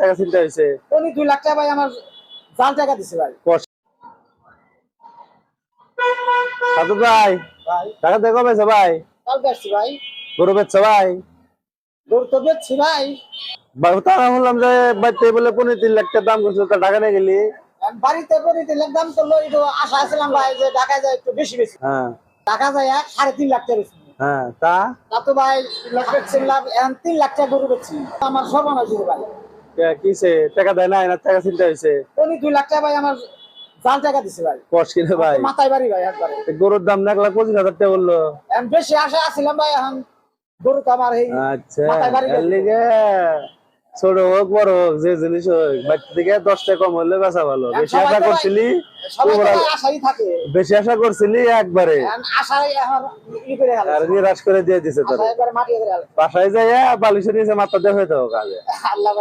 টাকা চিন্তা হয়েছে। উনি দুই লাখ টাকা ভাই আমার জাল টাকা দিছে ভাই। সাধু ভাই টাকা দেখো পেয়েছে ভাই? কালকে আসছি ভাই। গরু বেচছে ভাই? গরু তো বেচছি ভাই। তারা বললাম যে বাড়িতে বলে পনেরো তিন লাখ টাকা দাম করছিল তা টাকা নিয়ে গেলি? বাড়িতে বাড়িতে দাম করল একটু আশা ছিলাম ভাই যে ঢাকা যায় একটু বেশি বেশি। হ্যাঁ। যায় এক সাড়ে তিন লাখ টাকা হ্যাঁ তা? তা তো ভাই লোক বেচছিলাম এখন তিন লাখ টাকা গরু বেচছি। আমার সর্বনাশ ভাই। কিসে? টাকা দেয় নাই না টাকা চিন্তা হয়েছে উনি দুই লাখ টাকা ভাই আমার জাল টাকা দিছে ভাই। কষ কিনে ভাই? মাথায় বাড়ি ভাই একবারে। গরুর দাম এক লাখ পঁচিশ হাজার টাকা বলল। এখন বেশি আশা আসছিলাম ভাই এখন গরু তো আমার এই আচ্ছা মাথায় বাড়ি এর ছোট হোক বড় হোক যে জিনিস হোক বাড়ি থেকে দশ টাকা কম হলে বেচা ভালো। বেশি আশা করছিলি তো বেশি আশা করছিলি একবারে। আশাই এখন করে আর নিরাশ করে দিয়ে দিছে তোর। বাসায় যাইয়া বালিশের নিচে মাথা হয়ে যাব কাজে। আল্লাহ